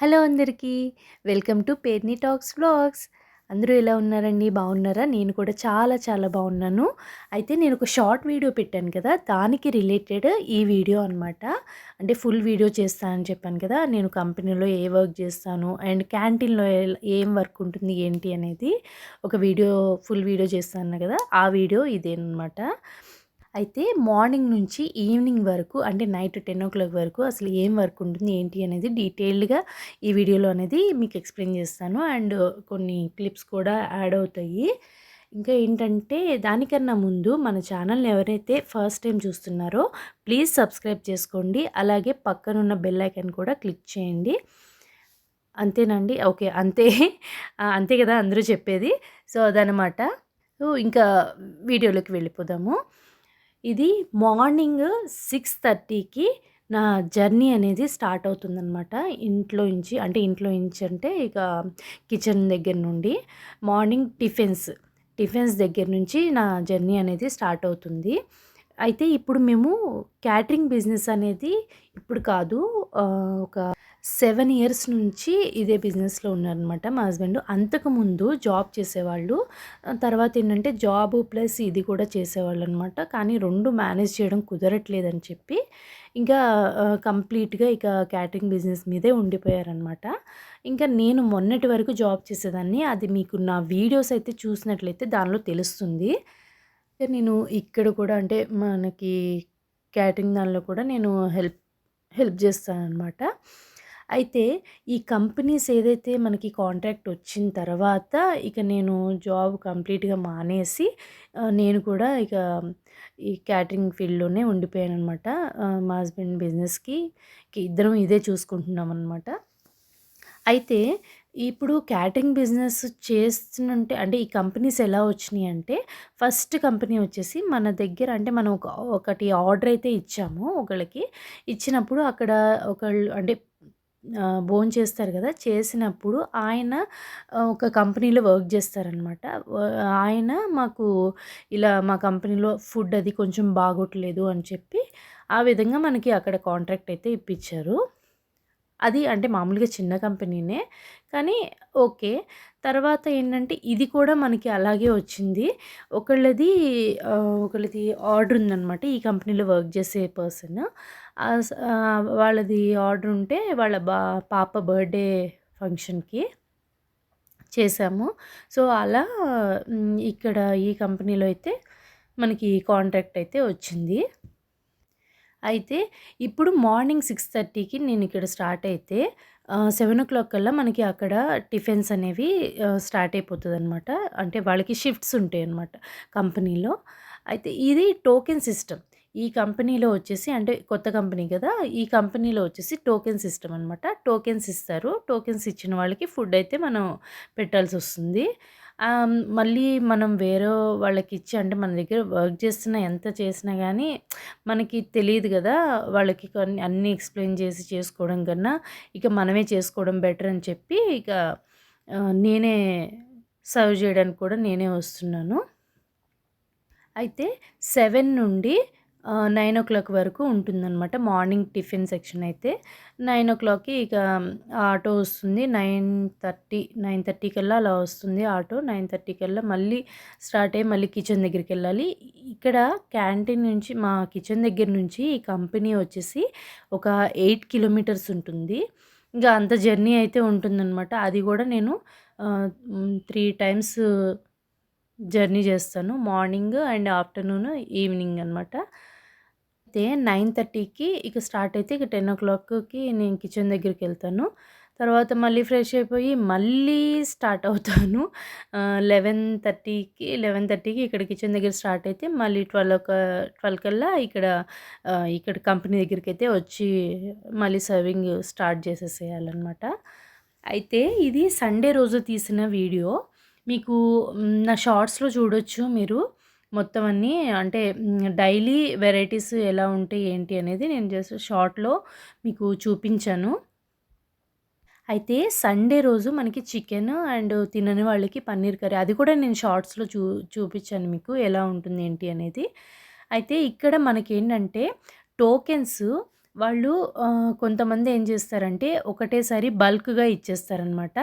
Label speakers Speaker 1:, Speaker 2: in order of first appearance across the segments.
Speaker 1: Hello అందరికీ. Welcome to Perni talks vlogs. అందరూ ఎలా ఉన్నారండి? బాగున్నారా? నేను కూడా చాలా చాలా బాగున్నాను. అయితే నేను ఒక షార్ట్ వీడియో పెట్టాను కదా దానికి రిలేటెడ్ ఈ వీడియో అనమాట అంటే ఫుల్ వీడియో చేస్తానని చెప్పాను కదా నేను కంపెనీలో ఏ వర్క్ చేస్తాను అండ్ క్యాంటీన్లో ఏం వర్క్ ఉంటుంది ఏంటి అనేది ఒక వీడియో ఫుల్ వీడియో చేస్తాను కదా ఆ వీడియో ఇదేనమాట అయితే మార్నింగ్ నుంచి ఈవినింగ్ వరకు అంటే నైట్ టెన్ ఓ క్లాక్ వరకు అసలు ఏం వర్క్ ఉంటుంది ఏంటి అనేది డీటెయిల్డ్గా ఈ వీడియోలో అనేది మీకు ఎక్స్ప్లెయిన్ చేస్తాను. అండ్ కొన్ని క్లిప్స్ కూడా యాడ్ అవుతాయి. ఇంకా ఏంటంటే దానికన్నా ముందు మన ఛానల్ని ఎవరైతే ఫస్ట్ టైం చూస్తున్నారో ప్లీజ్ సబ్స్క్రైబ్ చేసుకోండి. అలాగే పక్కనున్న బెల్ ఐకన్ కూడా క్లిక్ చేయండి. అంతేనండి? ఓకే. అంతే. అంతే కదా అందరూ చెప్పేది? సో అదనమాట ఇంకా వీడియోలోకి వెళ్ళిపోదాము. ఇది మార్నింగ్ సిక్స్ థర్టీకి నా జర్నీ అనేది స్టార్ట్ అవుతుందనమాట ఇంట్లో నుంచి అంటే ఇంట్లో నుంచి అంటే ఇక కిచెన్ దగ్గర నుండి మార్నింగ్ టిఫిన్స్ టిఫిన్స్ దగ్గర నుంచి నా జర్నీ అనేది స్టార్ట్ అవుతుంది. అయితే ఇప్పుడు మేము క్యాటరింగ్ బిజినెస్ అనేది ఇప్పుడు కాదు ఒక సెవెన్ ఇయర్స్ నుంచి ఇదే బిజినెస్లో ఉన్నారనమాట మా హస్బెండ్. అంతకుముందు జాబ్ చేసేవాళ్ళు. తర్వాత ఏంటంటే జాబ్ ప్లస్ ఇది కూడా చేసేవాళ్ళు అనమాట కానీ రెండు మేనేజ్ చేయడం కుదరట్లేదని చెప్పి ఇంకా కంప్లీట్గా ఇక క్యాటరింగ్ బిజినెస్ మీదే ఉండిపోయారనమాట ఇంకా నేను మొన్నటి వరకు జాబ్ చేసేదాన్ని. అది మీకు నా వీడియోస్ అయితే చూసినట్లయితే దానిలో తెలుస్తుంది. నేను ఇక్కడ కూడా అంటే మనకి క్యాటరింగ్ దానిలో కూడా నేను హెల్ప్ హెల్ప్ చేస్తానన్నమాట. అయితే ఈ కంపెనీస్ ఏదైతే మనకి కాంట్రాక్ట్ వచ్చిన తర్వాత ఇక నేను జాబ్ కంప్లీట్‌గా మానేసి నేను కూడా ఇక ఈ క్యాటరింగ్ ఫీల్డ్‌లోనే ఉండిపోయాననమాట. మా హస్బెండ్ బిజినెస్‌కి ఇద్దరం ఇదే చూసుకుంటున్నాం అనమాట అయితే ఇప్పుడు క్యాటరింగ్ బిజినెస్ చేస్తుంటే అంటే ఈ కంపెనీస్ ఎలా వచ్చినాయి అంటే ఫస్ట్ కంపెనీ వచ్చేసి మన దగ్గర అంటే మనం ఒక ఒకటి ఆర్డర్ అయితే ఇచ్చాము ఒకళ్ళకి. ఇచ్చినప్పుడు అక్కడ ఒకళ్ళు అంటే భోన్ చేస్తారు కదా! చేసినప్పుడు ఆయన ఒక కంపెనీలో వర్క్ చేస్తారనమాట. ఆయన మాకు ఇలా మా కంపెనీలో ఫుడ్ అది కొంచెం బాగోట్లేదు అని చెప్పి ఆ విధంగా మనకి అక్కడ కాంట్రాక్ట్ అయితే ఇప్పించారు అది అంటే మామూలుగా చిన్న కంపెనీనే. కానీ ఓకే. తర్వాత ఏంటంటే ఇది కూడా మనకి అలాగే వచ్చింది. ఒకళ్ళది ఒకళ్ళది ఆర్డర్ ఉందనమాట ఈ కంపెనీలో వర్క్ చేసే పర్సన్. వాళ్ళది ఆర్డర్ ఉంటే వాళ్ళ బా పాప బర్త్డే ఫంక్షన్కి చేసాము. సో అలా ఇక్కడ ఈ కంపెనీలో అయితే మనకి కాంట్రాక్ట్ అయితే వచ్చింది. అయితే ఇప్పుడు మార్నింగ్ సిక్స్ థర్టీకి నేను ఇక్కడ స్టార్ట్ అయితే సెవెన్ ఓ క్లాక్ కల్లా మనకి అక్కడ టిఫిన్స్ అనేవి స్టార్ట్ అయిపోతుంది అనమాట అంటే వాళ్ళకి షిఫ్ట్స్ ఉంటాయి అనమాట కంపెనీలో. అయితే ఇది టోకెన్ సిస్టమ్. ఈ కంపెనీలో వచ్చేసి అంటే కొత్త కంపెనీ కదా ఈ కంపెనీలో వచ్చేసి టోకెన్ సిస్టమ్ అనమాట టోకెన్స్ ఇస్తారు. టోకెన్స్ ఇచ్చిన వాళ్ళకి ఫుడ్ అయితే మనం పెట్టాల్సి వస్తుంది. మళ్ళీ మనం వేరే వాళ్ళకి ఇచ్చి అంటే మన దగ్గర వర్క్ చేస్తున్న ఎంత చేసినా కానీ మనకి తెలియదు కదా వాళ్ళకి కొన్ని అన్నీ ఎక్స్ప్లెయిన్ చేసి చేసుకోవడం కన్నా ఇక మనమే చేసుకోవడం బెటర్ అని చెప్పి ఇక నేనే సర్వ్ చేయడానికి కూడా నేనే వస్తున్నాను. అయితే సెవెన్ నుండి నైన్ ఓ క్లాక్ వరకు ఉంటుందన్నమాట. మార్నింగ్ టిఫిన్ సెక్షన్ అయితే. నైన్ ఓ క్లాక్కి ఇక ఆటో వస్తుంది. నైన్ థర్టీ నైన్ థర్టీ కల్లా అలా వస్తుంది ఆటో. నైన్ థర్టీ కల్లా మళ్ళీ స్టార్ట్ అయ్యి మళ్ళీ కిచెన్ దగ్గరికి వెళ్ళాలి. ఇక్కడ క్యాంటీన్ నుంచి మా కిచెన్ దగ్గర నుంచి ఈ కంపెనీ వచ్చేసి ఒక ఎయిట్ కిలోమీటర్స్ ఉంటుంది. ఇంకా అంత జర్నీ అయితే ఉంటుందన్నమాట. అది కూడా నేను త్రీ టైమ్స్ జర్నీ చేస్తాను. మార్నింగ్ అండ్ ఆఫ్టర్నూన్ ఈవినింగ్ అనమాట అయితే నైన్ థర్టీకి ఇక స్టార్ట్ అయితే ఇక టెన్ ఓ క్లాక్కి నేను కిచెన్ దగ్గరికి వెళ్తాను. తర్వాత మళ్ళీ ఫ్రెష్ అయిపోయి మళ్ళీ స్టార్ట్ అవుతాను. లెవెన్ థర్టీకి లెవెన్ థర్టీకి ఇక్కడ కిచెన్ దగ్గర స్టార్ట్ అయితే మళ్ళీ ట్వెల్వ్ ఒక ట్వెల్వ్ కల్లా ఇక్కడ ఇక్కడ కంపెనీ దగ్గరికి అయితే వచ్చి మళ్ళీ సర్వింగ్ స్టార్ట్ చేసేసేయాలన్నమాట. అయితే ఇది సండే రోజు తీసిన వీడియో. మీకు నా షార్ట్స్లో చూడొచ్చు మీరు. మొత్తం అన్నీ అంటే డైలీ వెరైటీస్ ఎలా ఉంటాయి ఏంటి అనేది నేను జస్ట్ షార్ట్లో మీకు చూపించాను అయితే సండే రోజు మనకి చికెన్ అండ్ తినని వాళ్ళకి పన్నీర్ కర్రీ అది కూడా నేను షార్ట్స్లో చూ చూపించాను మీకు ఎలా ఉంటుంది ఏంటి అనేది అయితే ఇక్కడ మనకి ఏంటంటే టోకెన్స్ వాళ్ళు కొంతమంది ఏం చేస్తారంటే ఒకటేసారి బల్క్‌గా ఇచ్చేస్తారనమాట.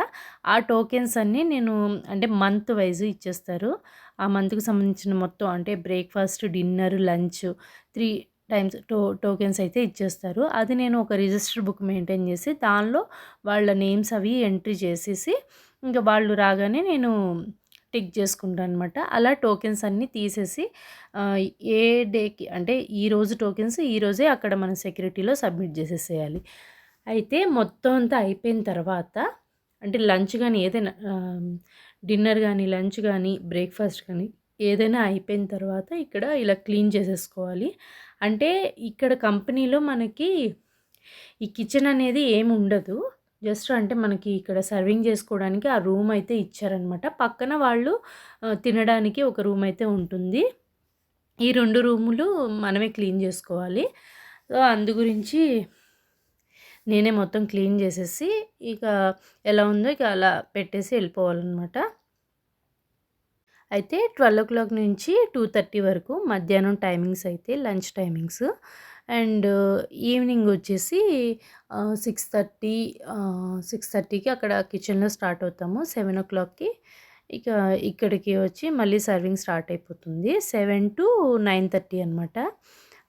Speaker 1: ఆ టోకెన్స్ అన్నీ నేను అంటే మంత్ వైజ్ ఇచ్చేస్తారు. ఆ మంత్‌కి సంబంధించిన మొత్తం అంటే breakfast, dinner, lunch three times to tokens అయితే ఇచ్చేస్తారు. అది నేను ఒక రిజిస్టర్ బుక్ మెయింటైన్ చేసి దానిలో వాళ్ళ నేమ్స్ అవి ఎంట్రీ చేసేసి ఇంకా వాళ్ళు రాగానే నేను టిక్ చేసుకుంటాను అనమాట అలా టోకెన్స్ అన్నీ తీసేసి ఏ డేకి అంటే ఈరోజు టోకెన్స్ ఈరోజే అక్కడ మన సెక్యూరిటీలో సబ్మిట్ చేసేసేయాలి. అయితే మొత్తం అంతా అయిపోయిన తర్వాత అంటే లంచ్ కానీ ఏదైనా డిన్నర్ కానీ లంచ్ కానీ బ్రేక్‌ఫాస్ట్ కానీ ఏదైనా అయిపోయిన తర్వాత ఇక్కడ ఇలా క్లీన్ చేసేసుకోవాలి. అంటే ఇక్కడ కంపెనీలో మనకి ఈ కిచెన్ అనేది ఏమి ఉండదు. జస్ట్ అంటే మనకి ఇక్కడ సర్వింగ్ చేసుకోవడానికి ఆ రూమ్ అయితే ఇచ్చారనమాట. పక్కన వాళ్ళు తినడానికి ఒక రూమ్ అయితే ఉంటుంది. ఈ రెండు రూములు మనమే క్లీన్ చేసుకోవాలి. సో, అందు గురించి నేనే మొత్తం క్లీన్ చేసేసి ఇక ఎలా ఉందో ఇక అలా పెట్టేసి వెళ్ళిపోవాలనమాట. అయితే 12:00 నుంచి 2:30 వరకు మధ్యాహ్నం టైమింగ్స్ అయితే లంచ్ టైమింగ్స్. అండ్ ఈవినింగ్ వచ్చేసి సిక్స్ థర్టీ సిక్స్ థర్టీకి అక్కడ కిచెన్‌లో స్టార్ట్ అవుతాము. 7:00కి ఇక ఇక్కడికి వచ్చి మళ్ళీ సర్వింగ్ స్టార్ట్ అయిపోతుంది. 7-9:30 అనమాట.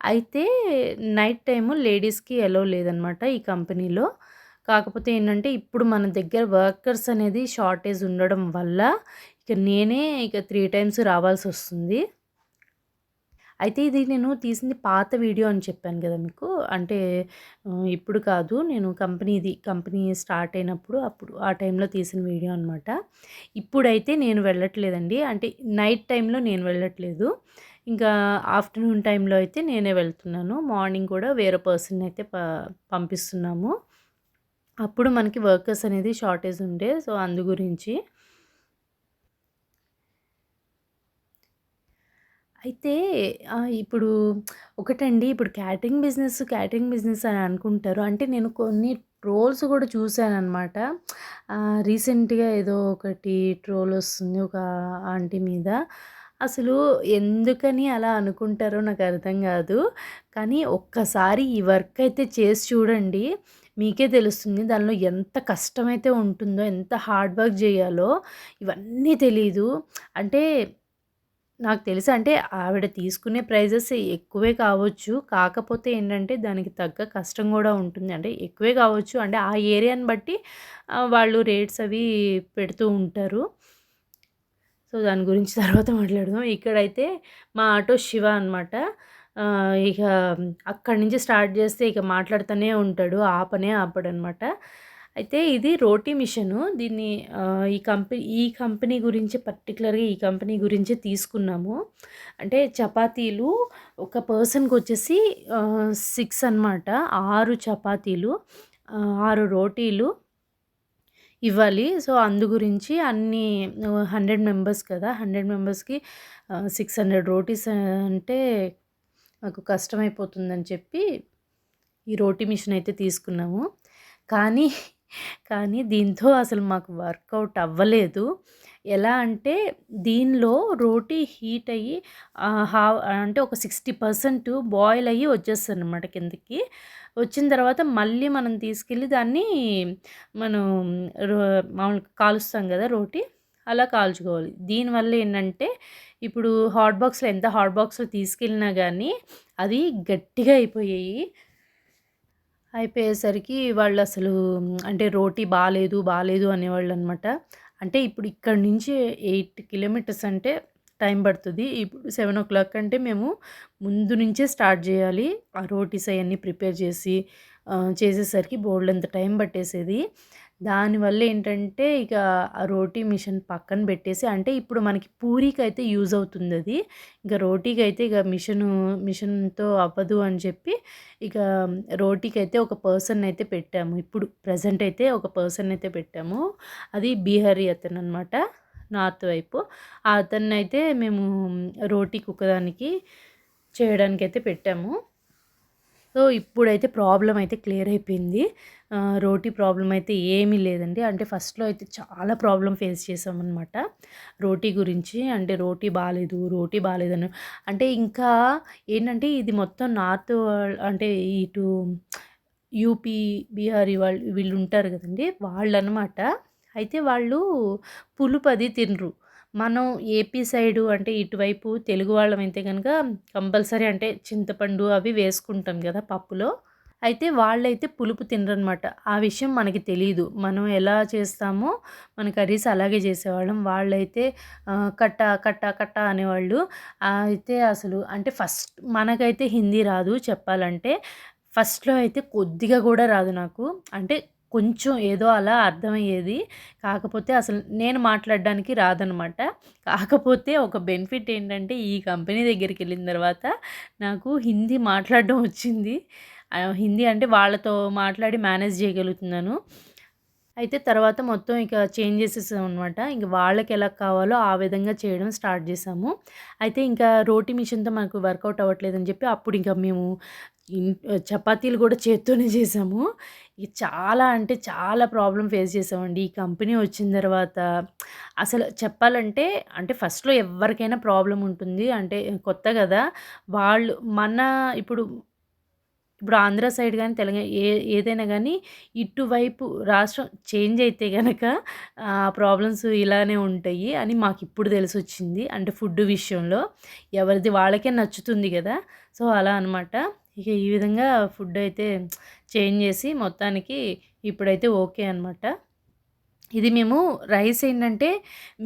Speaker 1: అయితే నైట్ టైము లేడీస్‌కి ఎలో లేదనమాట ఈ కంపెనీలో. కాకపోతే ఏంటంటే ఇప్పుడు మన దగ్గర వర్కర్స్ అనేది షార్టేజ్ ఉండడం వల్ల ఇక నేనే ఇక త్రీ టైమ్స్ రావాల్సి వస్తుంది అయితే ఇది నేను తీసింది పాత వీడియో అని చెప్పాను కదా మీకు. అంటే ఇప్పుడు కాదు నేను కంపెనీది కంపెనీ స్టార్ట్ అయినప్పుడు అప్పుడు ఆ టైంలో తీసిన వీడియో అనమాట. ఇప్పుడైతే నేను వెళ్ళట్లేదండి. అంటే నైట్ టైంలో నేను వెళ్ళట్లేదు. ఇంకా ఆఫ్టర్‌నూన్ టైంలో అయితే నేనే వెళ్తున్నాను. మార్నింగ్ కూడా వేరే పర్సన్ అయితే ప పంపిస్తున్నాము. అప్పుడు మనకి వర్కర్స్ అనేది షార్టేజ్ ఉండే. సో, అందు గురించి. అయితే ఇప్పుడు ఒకటండి ఇప్పుడు క్యాటరింగ్ బిజినెస్, క్యాటరింగ్ బిజినెస్ అని అనుకుంటారు. అంటే నేను కొన్ని ట్రోల్స్ కూడా చూశానమాట రీసెంట్‌గా ఏదో ఒకటి ట్రోల్ వస్తుంది ఒక ఆంటీ మీద. అసలు ఎందుకని అలా అనుకుంటారో నాకు అర్థం కాదు. కానీ ఒక్కసారి ఈ వర్క్ అయితే చేసి చూడండి. మీకే తెలుస్తుంది. దానిలో ఎంత కష్టమైతే ఉంటుందో, ఎంత హార్డ్ వర్క్ చేయాలో ఇవన్నీ తెలీదు. అంటే నాకు తెలుసు అంటే ఆవిడ తీసుకునే ప్రైజెస్ ఎక్కువే కావచ్చు. కాకపోతే ఏంటంటే దానికి తగ్గ కష్టం కూడా ఉంటుంది. అంటే ఎక్కువే కావచ్చు. అంటే ఆ ఏరియాని బట్టి వాళ్ళు రేట్స్ అవి పెడుతూ ఉంటారు. సో, దాని గురించి తర్వాత మాట్లాడదాం. ఇక్కడైతే మా ఆటో శివ అనమాట. ఇక అక్కడి నుంచి స్టార్ట్ చేస్తే ఇక మాట్లాడుతూనే ఉంటాడు. ఆపనే ఆపడనమాట. అయితే ఇది రోటీ మిషను. దీన్ని ఈ కంపెనీ ఈ కంపెనీ గురించి పర్టికులర్గా ఈ కంపెనీ గురించి తీసుకున్నాము. అంటే చపాతీలు ఒక పర్సన్కి వచ్చేసి సిక్స్ అనమాట. ఆరు చపాతీలు, ఆరు రోటీలు ఇవ్వాలి. సో, అందు గురించి అన్నీ ఆహ్, 100 మెంబర్స్ కదా! 100 మెంబర్స్‌కి సిక్స్ హండ్రెడ్ రోటీస్ అంటే మాకు కష్టమైపోతుందని చెప్పి ఈ రోటీ మిషన్ అయితే తీసుకున్నాము. కానీ, కానీ దీంతో అసలు మాకు వర్కౌట్ అవ్వలేదు. ఎలా అంటే దీనిలో రోటీ హీట్ అయ్యి హా హావ్ అంటే ఒక 60% బాయిల్ అయ్యి వచ్చేస్తుంది అనమాట కిందకి. వచ్చిన తర్వాత మళ్ళీ మనం తీసుకెళ్ళి దాన్ని మనం రో మామూలుగా కాలుస్తాం కదా రోటీ. అలా కాల్చుకోవాలి. దీనివల్ల ఏంటంటే ఇప్పుడు హాట్ బాక్స్‌లో ఎంత హాట్ బాక్స్‌లో తీసుకెళ్ళినా కానీ అది గట్టిగా అయిపోయాయి. అయిపోయేసరికి వాళ్ళు అసలు అంటే రోటీ బాగాలేదు బాగాలేదు అనేవాళ్ళు అనమాట అంటే ఇప్పుడు ఇక్కడ నుంచి ఎయిట్ కిలోమీటర్స్ అంటే టైం పడుతుంది ఇప్పుడు 7:00 అంటే మేము ముందు నుంచే స్టార్ట్ చేయాలి ఆ రోటీస్ అవన్నీ ప్రిపేర్ చేసి చేసేసరికి బోర్డు అంత టైం పట్టేసేది. దానివల్ల ఏంటంటే ఇక ఆ రోటీ మిషన్ పక్కన పెట్టేసి అంటే ఇప్పుడు మనకి పూరీకైతే యూజ్ అది ఇక రోటీకైతే ఇక మిషను మిషన్‌తో అవ్వదు అని చెప్పి ఇక రోటీకి అయితే ఒక పర్సన్ అయితే పెట్టాము. ఇప్పుడు ప్రజెంట్ అయితే ఒక పర్సన్ అయితే పెట్టాము. అది బీహారీ అనమాట నార్త్ వైపు. ఆ అతన్నయితే మేము రోటీ కుక్కదానికి చేయడానికైతే పెట్టాము. సో ఇప్పుడైతే ప్రాబ్లం అయితే క్లియర్ అయిపోయింది. రోటీ ప్రాబ్లం అయితే ఏమీ లేదండి. అంటే ఫస్ట్లో అయితే చాలా ప్రాబ్లం ఫేస్ చేసామన్నమాట రోటీ గురించి అంటే రోటీ బాగాలేదు రోటీ బాగాలేదని అంటే ఇంకా ఏంటంటే ఇది మొత్తం నార్త్ అంటే ఇటు యూపీ బీహారీ వాళ్ళు వీళ్ళు ఉంటారు కదండి వాళ్ళు అనమాట అయితే వాళ్ళు పులుపు అది తినరు. మనం ఏపీ సైడు అంటే ఇటువైపు తెలుగు వాళ్ళం అయితే కనుక కంపల్సరీ అంటే చింతపండు అవి వేసుకుంటాం కదా పప్పులో. అయితే వాళ్ళైతే పులుపు తినరనమాట. ఆ విషయం మనకి తెలియదు మనం ఎలా చేస్తామో మన కర్రీస్ అలాగే చేసేవాళ్ళం. వాళ్ళైతే కట్ట కట్ట కట్ట అనేవాళ్ళు. అయితే అసలు అంటే ఫస్ట్ మనకైతే హిందీ రాదు చెప్పాలంటే. ఫస్ట్‌లో అయితే కొద్దిగా కూడా రాదు నాకు. అంటే కొంచెం ఏదో అలా అర్థమయ్యేది. కాకపోతే అసలు నేను మాట్లాడడానికి రాదనమాట. కాకపోతే ఒక బెనిఫిట్ ఏంటంటే ఈ కంపెనీ దగ్గరికి వెళ్ళిన తర్వాత నాకు హిందీ మాట్లాడడం వచ్చింది. హిందీ అంటే వాళ్ళతో మాట్లాడి మేనేజ్ చేయగలుగుతున్నాను. అయితే తర్వాత మొత్తం ఇక చేంజ్ చేసేసామనమాట. ఇంక వాళ్ళకి ఎలా కావాలో ఆ విధంగా చేయడం స్టార్ట్ చేసాము. అయితే ఇంకా రోటీ మిషన్‌తో మనకు వర్కౌట్ అవ్వట్లేదని చెప్పి అప్పుడు ఇంకా మేము చపాతీలు కూడా చేత్తోనే చేసాము. ఇక చాలా అంటే చాలా ప్రాబ్లం ఫేస్ చేసామండి. ఈ కంపెనీ వచ్చిన తర్వాత అసలు చెప్పాలంటే అంటే ఫస్ట్‌లో ఎవరికైనా ప్రాబ్లం ఉంటుంది. అంటే కొత్త కదా! వాళ్ళు మన ఇప్పుడు ఇప్పుడు ఆంధ్ర సైడ్ కానీ తెలంగాణ ఏ ఏదైనా కానీ ఇటువైపు రాష్ట్రం చేంజ్ అయితే కనుక ప్రాబ్లమ్స్ ఇలానే ఉంటాయి అని మాకు ఇప్పుడు తెలిసొచ్చింది. అంటే ఫుడ్ విషయంలో. ఎవరిది వాళ్ళకే నచ్చుతుంది కదా సో, అలా అనమాట. ఇక ఈ విధంగా ఫుడ్ అయితే చేంజ్ చేసి మొత్తానికి ఇప్పుడైతే ఓకే అనమాట. ఇది మేము రైస్ ఏంటంటే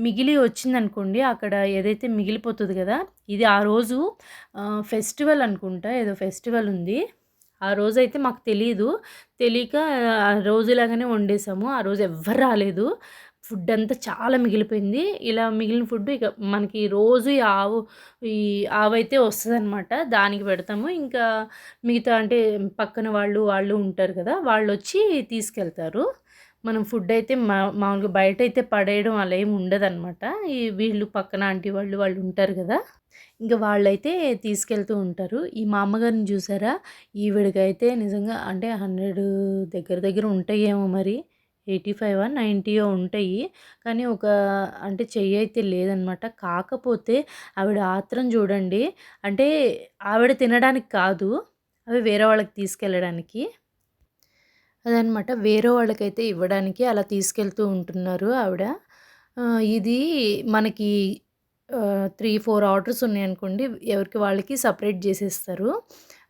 Speaker 1: మిగిలి వచ్చిందనుకోండి అక్కడ ఏదైతే మిగిలిపోతుంది కదా! ఇది ఆ రోజు ఫెస్టివల్ అనుకుంటా ఏదో ఫెస్టివల్ ఉంది. ఆ రోజు అయితే మాకు తెలియదు తెలియక ఆ రోజులాగానే వండేసాము. ఆ రోజు ఎవ్వరు రాలేదు. ఫుడ్ అంతా చాలా మిగిలిపోయింది. ఇలా మిగిలిన ఫుడ్ ఇక మనకి రోజు ఈ ఆవు ఈ వస్తుంది అనమాట దానికి పెడతాము. ఇంకా మిగతా అంటే పక్కన వాళ్ళు, వాళ్ళు ఉంటారు కదా! వాళ్ళు వచ్చి తీసుకెళ్తారు. మనం ఫుడ్ అయితే మా మామూలుగా బయట అయితే పడేయడం అలా ఏమి ఉండదనమాట. ఈ వీళ్ళు పక్కన ఆంటీ వాళ్ళు, వాళ్ళు ఉంటారు కదా! ఇంకా వాళ్ళైతే తీసుకెళ్తూ ఉంటారు. ఈ మా అమ్మగారిని చూసారా? ఈవిడకైతే నిజంగా అంటే 100 దగ్గర దగ్గర ఉంటాయేమో మరి. ఎయిటీ ఫైవ్ నైంటీయో ఉంటాయి. కానీ ఒక అంటే చెయ్యి అయితే లేదనమాట. కాకపోతే ఆవిడ ఆత్రం చూడండి. అంటే ఆవిడ తినడానికి కాదు. అవి వేరే వాళ్ళకి తీసుకెళ్ళడానికి. అదనమాట. వేరే వాళ్ళకైతే ఇవ్వడానికి అలా తీసుకెళ్తూ ఉంటున్నారు ఆవిడ. ఇది మనకి త్రీ ఫోర్ ఆర్డర్స్ ఉన్నాయనుకోండి. ఎవరికి వాళ్ళకి సపరేట్ చేసేస్తారు.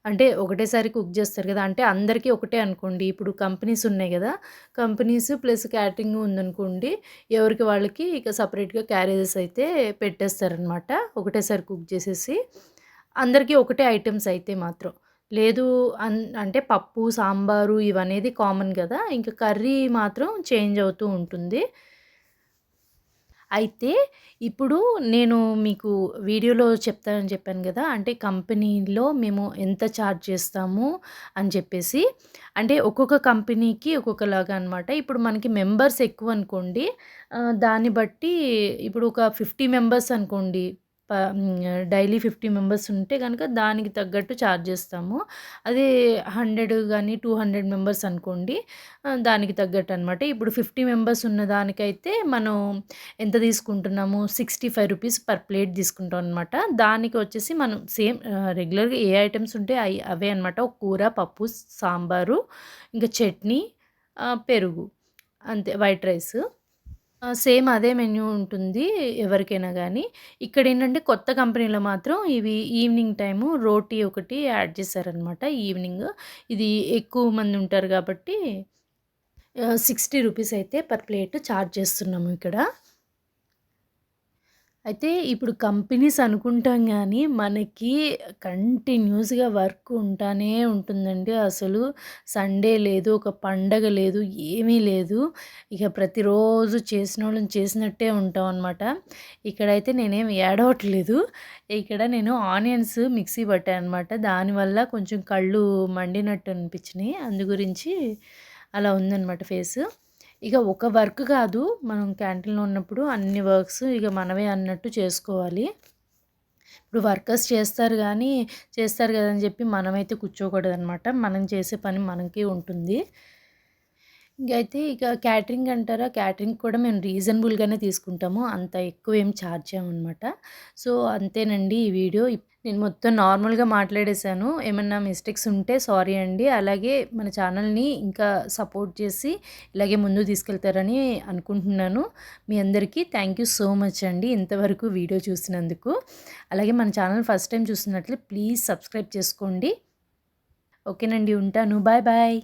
Speaker 1: అంటే ఒకటేసారి కుక్ చేస్తారు కదా! అంటే అందరికీ ఒకటే అనుకోండి. ఇప్పుడు కంపెనీస్ ఉన్నాయి కదా! కంపెనీస్ ప్లస్ క్యాటరింగ్ ఉందనుకోండి. ఎవరికి వాళ్ళకి ఇక సపరేట్‌గా క్యారేజెస్ అయితే పెట్టేస్తారనమాట. ఒకటేసారి కుక్ చేసేసి. అందరికీ ఒకటే ఐటమ్స్ అయితే మాత్రం. లేదు అన్ అంటే పప్పు, సాంబారు ఇవనేది కామన్ కదా! ఇంకా కర్రీ మాత్రం చేంజ్ అవుతూ ఉంటుంది. అయితే ఇప్పుడు నేను మీకు వీడియోలో చెప్తానని చెప్పాను కదా! అంటే కంపెనీలో మేము ఎంత ఛార్జ్ చేస్తాము అని చెప్పేసి. అంటే ఒక్కొక్క కంపెనీకి ఒక్కొక్కలాగా అనమాట. ఇప్పుడు మనకి మెంబర్స్ ఎక్కువ అనుకోండి దాన్ని బట్టి ఇప్పుడు ఒక 50 మెంబర్స్ అనుకోండి. డైలీ ఫిఫ్టీ మెంబర్స్ ఉంటే కనుక దానికి తగ్గట్టు ఛార్జ్ చేస్తాము. అది హండ్రెడ్ కానీ టూ హండ్రెడ్ మెంబర్స్ అనుకోండి దానికి తగ్గట్టు అనమాట. ఇప్పుడు ఫిఫ్టీ మెంబర్స్ ఉన్న దానికైతే మనం ఎంత తీసుకుంటున్నాము sixty five rupees per plate తీసుకుంటాం అనమాట. దానికి వచ్చేసి మనం సేమ్ రెగ్యులర్‌గా ఏ ఐటెమ్స్ ఉంటే అవి అవే అనమాట. ఒక కూర, పప్పు, సాంబారు, ఇంకా చట్నీ, పెరుగు అంతే వైట్ రైస్. సేమ్ అదే మెన్యూ ఉంటుంది ఎవరికైనా కానీ ఇక్కడ ఏంటంటే కొత్త కంపెనీలో మాత్రం ఇవి ఈవినింగ్ టైము రోటీ ఒకటి యాడ్ చేశారనమాట ఈవినింగ్. ఇది ఎక్కువ మంది ఉంటారు కాబట్టి సిక్స్టీ రూపీస్ అయితే పర్ ప్లేట్ ఛార్జ్ చేస్తున్నాము ఇక్కడ. అయితే ఇప్పుడు కంపెనీస్ అనుకుంటాం కానీ మనకి కంటిన్యూస్‌గా వర్క్ ఉంటానే ఉంటుందండి. అసలు సండే లేదు, ఒక పండగ లేదు, ఏమీ లేదు. ఇక ప్రతిరోజు చేసిన వాళ్ళని చేసినట్టే ఉంటాం అనమాట. ఇక్కడైతే నేనేం ఏడవట్లేదు. ఇక్కడ నేను ఆనియన్స్ మిక్సీ పట్టాననమాట. దానివల్ల కొంచెం కళ్ళు మండినట్టు అనిపించినాయి. అందు గురించి అలా ఉందన్నమాట ఫేసు. ఇక ఒక వర్క్ కాదు. మనం క్యాంటీన్‌లో ఉన్నప్పుడు అన్ని వర్క్స్ ఇక మనమే అన్నట్టు చేసుకోవాలి. ఇప్పుడు వర్కర్స్ చేస్తారు కానీ చేస్తారు కదా అని చెప్పి మనమైతే కూర్చోకూడదనమాట మనం చేసే పని మనకి ఉంటుంది. ఇంకైతే ఇక క్యాటరింగ్ అంటారా? క్యాటరింగ్ కూడా మేము రీజనబుల్గానే తీసుకుంటాము. అంత ఎక్కువ ఏం ఛార్జ్ చేయమన్నమాట సో అంతేనండి ఈ వీడియో. నేను మొత్తం నార్మల్గా మాట్లాడేశాను. ఏమన్నా మిస్టేక్స్ ఉంటే సారీ అండి. అలాగే మన ఛానల్ని ఇంకా సపోర్ట్ చేసి ఇలాగే ముందు తీసుకెళ్తారని అనుకుంటున్నాను. మీ అందరికీ థ్యాంక్ యూ సో మచ్ అండి ఇంతవరకు వీడియో చూసినందుకు. అలాగే మన ఛానల్ ఫస్ట్ టైం చూస్తున్నట్లు ప్లీజ్ సబ్స్క్రైబ్ చేసుకోండి. ఓకేనండి ఉంటాను. Bye bye.